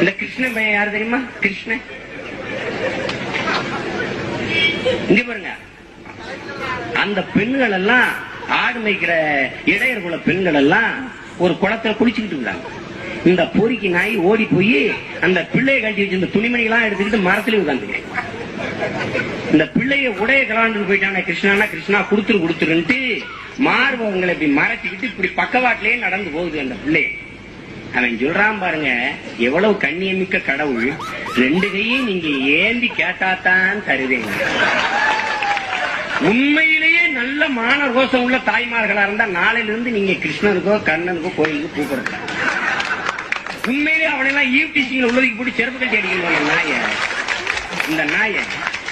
இந்த கிருஷ்ணன் பையன் யாரு தெரியுமா? கிருஷ்ணன் இங்க பாருங்க. அந்த பெண்கள் எல்லாம் ஆடு மேய்க்கிற இடையர் குல பெண்கள் எல்லாம் ஒரு குளத்துல குளிச்சுக்கிட்டு இருந்தாங்க. இந்த பொறிக்கு நாய் ஓடி போய் அந்த பிள்ளையை கட்டி வச்சிருந்த எல்லாம் எடுத்துக்கிட்டு மரத்துல உட்காந்து இந்த பிள்ளைய உடைய கலாண்டு போயிட்டான கிருஷ்ணா கிருஷ்ணா குடுத்துரு குடுத்துருன்ட்டு மார்பவங்களை இப்படி மறைச்சுக்கிட்டு இப்படி பக்கவாட்டிலேயே நடந்து போகுது அந்த பிள்ளை. அவன் சொல்றான் பாருங்க எவ்வளவு கண்ணியமிக்க கடவுள் ரெண்டு கையும் நீங்க ஏந்தி கேட்டாதான் தருவேங்க உண்மையிலேயே நல்ல மான ரோசம் உள்ள தாய்மார்களா இருந்தா நாளையில இருந்து நீங்க கிருஷ்ணனுக்கோ கண்ணனுக்கோ கோயிலுக்கு கூப்பிடுங்க உண்மையிலேயே அவனெல்லாம் ஈவ் டீச்சிங்ல உள்ளதுக்கு போட்டு செருப்பு கட்டி அடிக்கணும் நாய. இந்த நாய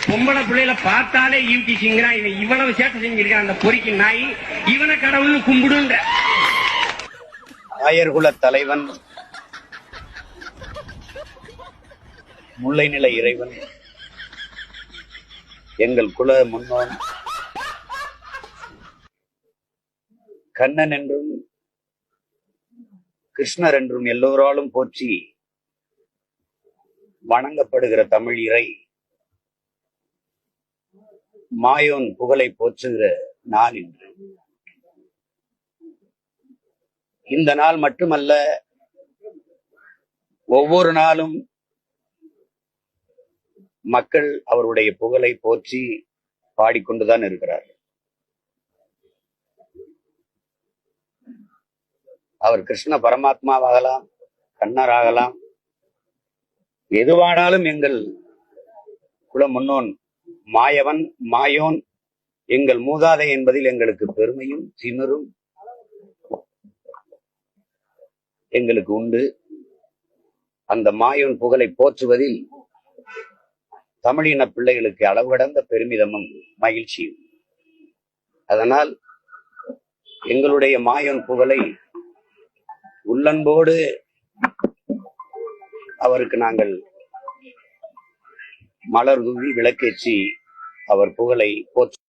பொம்பளை பிள்ளையில பார்த்தாலே ஈவ் டீச்சிங்கிறான் இவன் இவ்வளவு சேட்டை செஞ்சிருக்கான் அந்த பொறிக்கு நாய். இவனை கடவுள்னு கும்பிடுன்ற. ஆயர்குல தலைவன். முல்லை நில இறைவன். எங்கள் குல முன்னோன். கண்ணன் என்றும் கிருஷ்ணர் என்றும் எல்லோராலும் போற்றி வணங்கப்படுகிற தமிழ் இறை. மாயோன் புகழை போற்றுகிற நான் இன்று. இந்த நாள் மட்டுமல்ல ஒவ்வொரு நாளும் மக்கள் அவருடைய புகழை போற்றி பாடிக்கொண்டுதான் இருக்கிறார்கள். அவர் கிருஷ்ண பரமாத்மாவாகலாம் கண்ணராகலாம். எதுவானாலும் எங்கள் குல முன்னோன் மாயவன் மாயோன் எங்கள் மூதாதை என்பதில் எங்களுக்கு பெருமையும் திமிரும் எங்களுக்கு உண்டு. அந்த மாயோன் புகழை போற்றுவதில் தமிழின பிள்ளைகளுக்கு அளவு கடந்த பெருமிதமும் மகிழ்ச்சியும். அதனால் எங்களுடைய மாயோன் புகழை உள்ளன்போடு அவருக்கு நாங்கள் மலர் தூவி விளக்கேற்றி அவர் புகழை போற்று